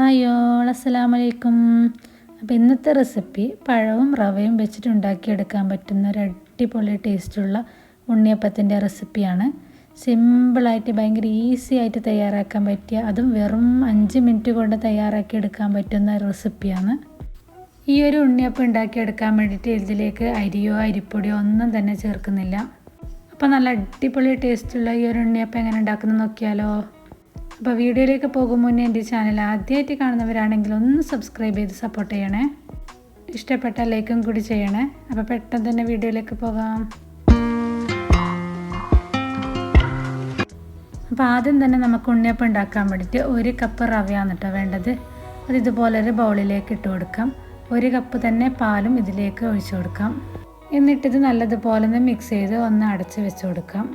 Hi all അസ്സലാമു അലൈക്കും. അപ്പോൾ ഇന്നത്തെ റെസിപ്പി പഴവും റവയും വെച്ചിട്ട് ഉണ്ടാക്കിയെടുക്കാൻ പറ്റുന്ന ഒരു അടിപൊളി ടേസ്റ്റുള്ള ഉണ്ണിയപ്പത്തിന്റെ റെസിപ്പിയാണ്. സിമ്പിളായിട്ട് ഭയങ്കര ഈസി ആയിട്ട് തയ്യാറാക്കാൻ പറ്റിയ അതും വെറും അഞ്ച് മിനിറ്റ് കൊണ്ട് തയ്യാറാക്കി എടുക്കാൻ പറ്റുന്ന റെസിപ്പിയാണ്. ഈ ഒരു ഉണ്ണിയപ്പം ഉണ്ടാക്കിയെടുക്കാൻ വേണ്ടിയിട്ട് ഇതിലേക്ക് അരിയോ അരിപ്പൊടിയോ ഒന്നും തന്നെ ചേർക്കുന്നില്ല. അപ്പോൾ നല്ല അടിപൊളി ടേസ്റ്റുള്ള ഈ ഒരു ഉണ്ണിയപ്പം എങ്ങനെ ഉണ്ടാക്കുന്നത് നോക്കിയാലോ? അപ്പോൾ വീഡിയോയിലേക്ക് പോകും മുന്നേ എന്റെ ചാനൽ ആദ്യമായിട്ട് കാണുന്നവരാണെങ്കിൽ ഒന്ന് സബ്സ്ക്രൈബ് ചെയ്ത് സപ്പോർട്ട് ചെയ്യണേ. ഇഷ്ടപ്പെട്ട ലൈക്കും കൂടി ചെയ്യണേ. അപ്പോൾ പെട്ടെന്ന് തന്നെ വീഡിയോയിലേക്ക് പോകാം. അപ്പോൾ ആദ്യം തന്നെ നമുക്ക് ഉണ്ണിയപ്പം ഉണ്ടാക്കാൻ വേണ്ടിയിട്ട് ഒരു കപ്പ് റവയാണ് കേട്ടോ വേണ്ടത്. അത് ഇതുപോലെ ഒരു ബൗളിലേക്ക് ഇട്ട് കൊടുക്കാം. ഒരു കപ്പ് തന്നെ പാലും ഇതിലേക്ക് ഒഴിച്ചു കൊടുക്കാം. എന്നിട്ടിത് നല്ലതുപോലെ ഒന്ന് മിക്സ് ചെയ്ത് ഒന്ന് അടച്ച് വെച്ച് കൊടുക്കാം.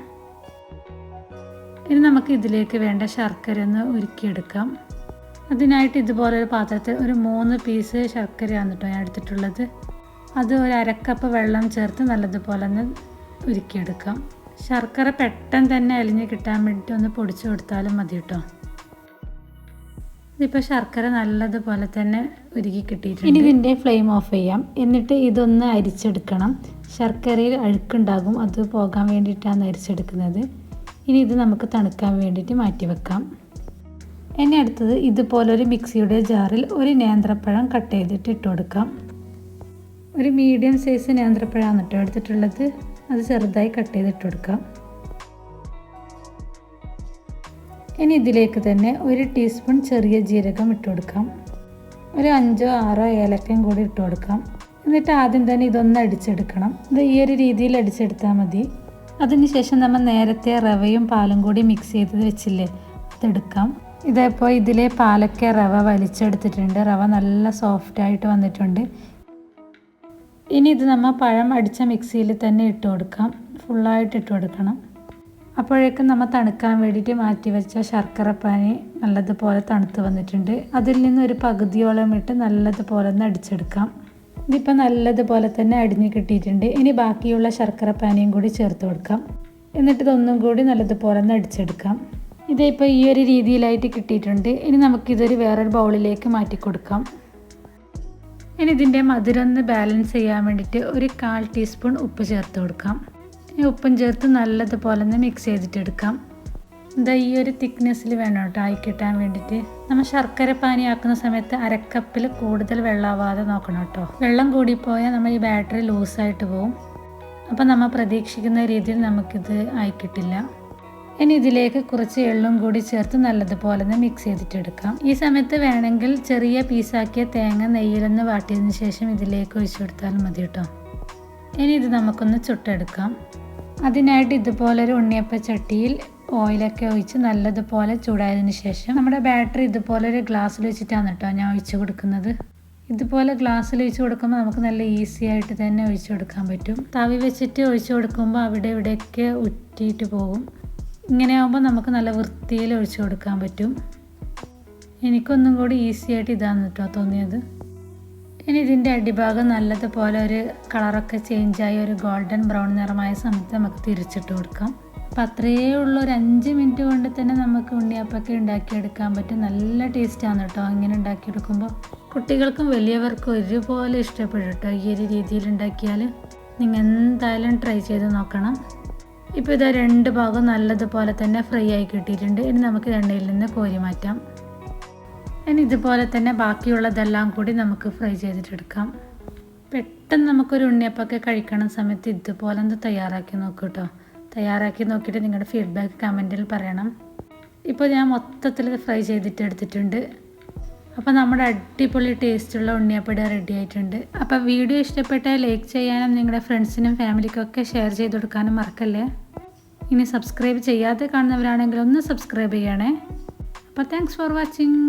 ഇനി നമുക്ക് ഇതിലേക്ക് വേണ്ട ശർക്കര ഒന്ന് ഉരുക്കിയെടുക്കാം. അതിനായിട്ട് ഇതുപോലെ ഒരു പാത്രത്തിൽ ഒരു മൂന്ന് പീസ് ശർക്കരയാണ് കേട്ടോ ഞാൻ എടുത്തിട്ടുള്ളത്. അത് ഒരു അരക്കപ്പ് വെള്ളം ചേർത്ത് നല്ലതുപോലെ ഒന്ന് ഉരുക്കിയെടുക്കാം. ശർക്കര പെട്ടെന്ന് തന്നെ അലിഞ്ഞ് കിട്ടാൻ വേണ്ടിയിട്ട് ഒന്ന് പൊടിച്ചു കൊടുത്താലും മതി കേട്ടോ. ഇതിപ്പോൾ ശർക്കര നല്ലതുപോലെ തന്നെ ഉരുക്കി കിട്ടിയിട്ടുണ്ട്. ഇനി ഇതിന്റെ ഫ്ലെയിം ഓഫ് ചെയ്യാം. എന്നിട്ട് ഇതൊന്ന് അരിച്ചെടുക്കണം. ശർക്കരയിൽ അഴുക്കുണ്ടാകും. അത് പോകാൻ വേണ്ടിയിട്ടാണ് അരിച്ചെടുക്കുന്നത്. ഇനി ഇത് നമുക്ക് തണുക്കാൻ വേണ്ടിയിട്ട് മാറ്റി വെക്കാം. ഇനി അടുത്തത് ഇതുപോലൊരു മിക്സിയുടെ ജാറിൽ ഒരു നേന്ത്രപ്പഴം കട്ട് ചെയ്തിട്ട് ഇട്ട് കൊടുക്കാം. ഒരു മീഡിയം സൈസ് നേന്ത്രപ്പഴമാണ് കേട്ടോ എടുത്തിട്ടുള്ളത്. അത് ചെറുതായി കട്ട് ചെയ്തിട്ട് കൊടുക്കാം. ഇനി ഇതിലേക്ക് തന്നെ ഒരു ടീസ്പൂൺ ചെറിയ ജീരകം ഇട്ട് കൊടുക്കാം. ഒരു അഞ്ചോ ആറോ ഏലക്കയും കൂടി ഇട്ട് കൊടുക്കാം. എന്നിട്ട് ആദ്യം തന്നെ ഇതൊന്ന് അടിച്ചെടുക്കണം. ഇത് ഈ ഒരു രീതിയിൽ അടിച്ചെടുത്താൽ മതി. അതിനുശേഷം നമ്മൾ നേരത്തെ റവയും പാലും കൂടി മിക്സ് ചെയ്തത് വെച്ചില്ലേ? അതെടുക്കാം. ഇതേപ്പോൾ ഇതിലെ പാലൊക്കെ റവ വലിച്ചെടുത്തിട്ടുണ്ട്. റവ നല്ല സോഫ്റ്റ് ആയിട്ട് വന്നിട്ടുണ്ട്. ഇനി ഇത് നമ്മൾ പഴം അടിച്ച മിക്സിയിൽ തന്നെ ഇട്ട് കൊടുക്കാം. ഫുള്ളായിട്ട് ഇട്ട് കൊടുക്കണം. അപ്പോഴേക്കും നമ്മൾ തണുക്കാൻ വേണ്ടിയിട്ട് മാറ്റി വെച്ച ശർക്കര പാനി നല്ലതുപോലെ തണുത്ത് വന്നിട്ടുണ്ട്. അതിൽ നിന്ന് ഒരു പകുതിയോളം ഇട്ട് നല്ലതുപോലെ ഒന്ന് അടിച്ചെടുക്കാം. ഇതിപ്പോൾ നല്ലതുപോലെ തന്നെ അടിഞ്ഞ് കിട്ടിയിട്ടുണ്ട്. ഇനി ബാക്കിയുള്ള ശർക്കര പാനിയും കൂടി ചേർത്ത് കൊടുക്കാം. എന്നിട്ട് ഇതൊന്നും കൂടി നല്ലതുപോലെ ഒന്ന് അടിച്ചെടുക്കാം. ഇതിപ്പോൾ ഈ ഒരു രീതിയിലായിട്ട് കിട്ടിയിട്ടുണ്ട്. ഇനി നമുക്കിതൊരു വേറൊരു ബൗളിലേക്ക് മാറ്റി കൊടുക്കാം. ഇനി ഇതിന്റെ മധുരം ഒന്ന് ബാലൻസ് ചെയ്യാൻ വേണ്ടിയിട്ട് ഒരു കാൽ ടീസ്പൂൺ ഉപ്പ് ചേർത്ത് കൊടുക്കാം. ഈ ഉപ്പും ചേർത്ത് നല്ലതുപോലെ ഒന്ന് മിക്സ് ചെയ്തിട്ടെടുക്കാം എന്താ ഈ ഒരു തിക്നെസ്സിൽ വേണം കേട്ടോ ആയി കിട്ടാൻ വേണ്ടിയിട്ട്. നമ്മൾ ശർക്കര പാനി ആക്കുന്ന സമയത്ത് അരക്കപ്പിൽ കൂടുതൽ വെള്ളമാവാതെ നോക്കണം കേട്ടോ. വെള്ളം കൂടിപ്പോയാൽ നമ്മൾ ഈ ബാറ്ററി ലൂസായിട്ട് പോകും അപ്പോൾ നമ്മൾ പ്രതീക്ഷിക്കുന്ന രീതിയിൽ നമുക്കിത് ആയി കിട്ടില്ല. ഇനി ഇതിലേക്ക് കുറച്ച് എള്ളും കൂടി ചേർത്ത് നല്ലതുപോലെ ഒന്ന് മിക്സ് ചെയ്തിട്ടെടുക്കാം ഈ സമയത്ത് വേണമെങ്കിൽ ചെറിയ പീസാക്കിയ തേങ്ങ നെയ്യിലൊന്ന് വാട്ടിയതിന് ശേഷം ഇതിലേക്ക് ഒഴിച്ചു കൊടുത്താലും മതി കേട്ടോ. ഇനി ഇത് നമുക്കൊന്ന് ചുട്ടെടുക്കാം. അതിനായിട്ട് ഇതുപോലൊരു ഉണ്ണിയപ്പ ചട്ടിയിൽ ഓയിലൊക്കെ ഒഴിച്ച് നല്ലതുപോലെ ചൂടായതിന് ശേഷം നമ്മുടെ ബാറ്ററി ഇതുപോലെ ഒരു ഗ്ലാസ്സിൽ വെച്ചിട്ടാണ് കേട്ടോ ഞാൻ ഒഴിച്ച് കൊടുക്കുന്നത്. ഇതുപോലെ ഗ്ലാസ്സിൽ ഒഴിച്ച് കൊടുക്കുമ്പോൾ നമുക്ക് നല്ല ഈസി ആയിട്ട് തന്നെ ഒഴിച്ച് കൊടുക്കാൻ പറ്റും. തവി വെച്ചിട്ട് ഒഴിച്ച് കൊടുക്കുമ്പോൾ അവിടെ ഇവിടെയൊക്കെ ഉറ്റിയിട്ട് പോകും. ഇങ്ങനെ ആകുമ്പോൾ നമുക്ക് നല്ല വൃത്തിയിൽ ഒഴിച്ച് കൊടുക്കാൻ പറ്റും. എനിക്കൊന്നും കൂടി ഈസി ആയിട്ട് ഇതാണ് കേട്ടോ തോന്നിയത്. ഇനി ഇതിന്റെ അടിഭാഗം നല്ലതുപോലെ ഒരു കളറൊക്കെ ചേഞ്ചായി ഒരു ഗോൾഡൻ ബ്രൗൺ നിറമായ സമയത്ത് നമുക്ക് തിരിച്ചിട്ട് കൊടുക്കാം. അപ്പം അത്രയേ ഉള്ളൂ. ഒരു അഞ്ച് മിനിറ്റ് കൊണ്ട് തന്നെ നമുക്ക് ഉണ്ണിയപ്പൊക്കെ ഉണ്ടാക്കിയെടുക്കാൻ പറ്റും. നല്ല ടേസ്റ്റാണ് കേട്ടോ. അങ്ങനെ ഉണ്ടാക്കിയെടുക്കുമ്പോൾ കുട്ടികൾക്കും വലിയവർക്കും ഒരുപോലെ ഇഷ്ടപ്പെടും കേട്ടോ ഈ ഒരു രീതിയിൽ ഉണ്ടാക്കിയാൽ. നിങ്ങൾ എന്തായാലും ട്രൈ ചെയ്ത് നോക്കണം. ഇപ്പോൾ ഇതാ രണ്ട് ഭാഗം നല്ലതുപോലെ തന്നെ ഫ്രൈ ആയി കിട്ടിയിട്ടുണ്ട്. ഇനി നമുക്ക് എണ്ണയിൽ നിന്ന് കോരി മാറ്റാം. ഇനി ഇതുപോലെ തന്നെ ബാക്കിയുള്ളതെല്ലാം കൂടി നമുക്ക് ഫ്രൈ ചെയ്തിട്ടെടുക്കാം. പെട്ടെന്ന് നമുക്കൊരു ഉണ്ണിയപ്പൊക്കെ കഴിക്കണ സമയത്ത് ഇതുപോലെ ഒന്ന് തയ്യാറാക്കി നോക്കൂ കേട്ടോ. തയ്യാറാക്കി നോക്കിയിട്ട് നിങ്ങളുടെ ഫീഡ്ബാക്ക് കമന്റിൽ പറയണം. ഇപ്പോൾ ഞാൻ മൊത്തത്തിൽ ഫ്രൈ ചെയ്തിട്ട് എടുത്തിട്ടുണ്ട്. അപ്പോൾ നമ്മുടെ അടിപൊളി ടേസ്റ്റുള്ള ഉണ്ണിയപ്പട റെഡി ആയിട്ടുണ്ട്. അപ്പോൾ വീഡിയോ ഇഷ്ടപ്പെട്ട ലൈക്ക് ചെയ്യാനും നിങ്ങളുടെ ഫ്രണ്ട്സിനും ഫാമിലിക്കൊക്കെ ഷെയർ ചെയ്ത് കൊടുക്കാനും മറക്കല്ലേ? ഇനി സബ്സ്ക്രൈബ് ചെയ്യാതെ കാണുന്നവരാണെങ്കിൽ ഒന്ന് സബ്സ്ക്രൈബ് ചെയ്യണേ. അപ്പോൾ താങ്ക്സ് ഫോർ വാച്ചിങ്